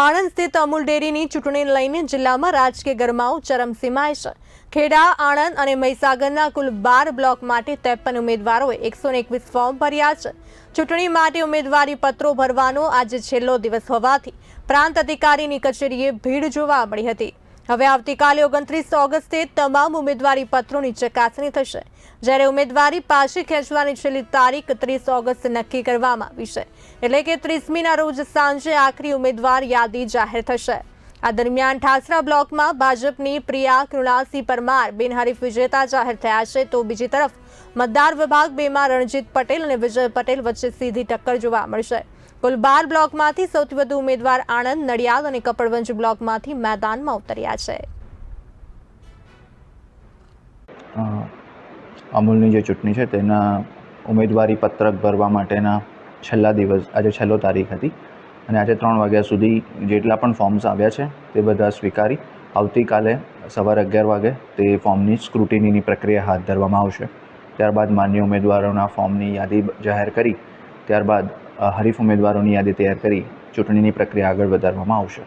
આણંદ સ્થિત અમૂલ ડેરીની ચૂંટણીને લઈને જિલ્લામાં રાજકીય ગરમાઓ ચરમસીમાએ છે. ખેડા, આણંદ અને મહીસાગરના કુલ બાર બ્લોક માટે ત્રેપન ઉમેદવારોએ એકસો એકવીસ ફોર્મ ભર્યા છે. ચૂંટણી માટે ઉમેદવારી પત્રો ભરવાનો આજે છેલ્લો દિવસ હોવાથી પ્રાંત અધિકારીની કચેરીએ ભીડ જોવા મળી હતી. હવે આવતીકાલે ઓગણત્રીસ ઓગસ્ટે તમામ ઉમેદવારી પત્રોની ચકાસણી થશે. જ્યારે ઉમેદવારી પાછી ખેંચવાની છેલ્લી તારીખ ત્રીસ ઓગસ્ટ નક્કી કરવામાં આવી છે. એટલે કે ત્રીસમીના રોજ સાંજે આખરી ઉમેદવાર યાદી જાહેર થશે. આ દરમિયાન ઠાસરા બ્લોકમાં ભાજપની પ્રિયા, કૃણાલસિંહ પરમાર, બિનહરીફ વિજેતા જાહેર થયા છે. તો બીજી તરફ, મતદાર વિભાગ બેમાં રણજીત પટેલ અને વિજય પટેલ વચ્ચે સીધી ટક્કર જોવા મળશે. કુલ બાર બ્લોકમાંથી સૌથી વધુ ઉમેદવાર આણંદ, નડિયાદ અને કપડવંજ બ્લોકમાંથી મેદાનમાં ઉતર્યા છે. અમૂલની જે ચૂંટણી છે તેના ઉમેદવારી પત્રક ભરવા માટેના છેલ્લા દિવસ, આજે છેલ્લો તારીખ હતી અને આજે ત્રણ વાગ્યા સુધી જેટલા પણ ફોર્મ્સ આવ્યા છે તે બધા સ્વીકારી. આવતીકાલે સવારે અગિયાર વાગે તે ફોર્મની સ્ક્રુટિનીની પ્રક્રિયા હાથ ધરવામાં આવશે. ત્યારબાદ માન્ય ઉમેદવારોના ફોર્મની યાદી જાહેર કરી. ત્યારબાદ હરીફ ઉમેદવારોની યાદી તૈયાર કરી ચૂંટણીની પ્રક્રિયા આગળ વધારવામાં આવશે.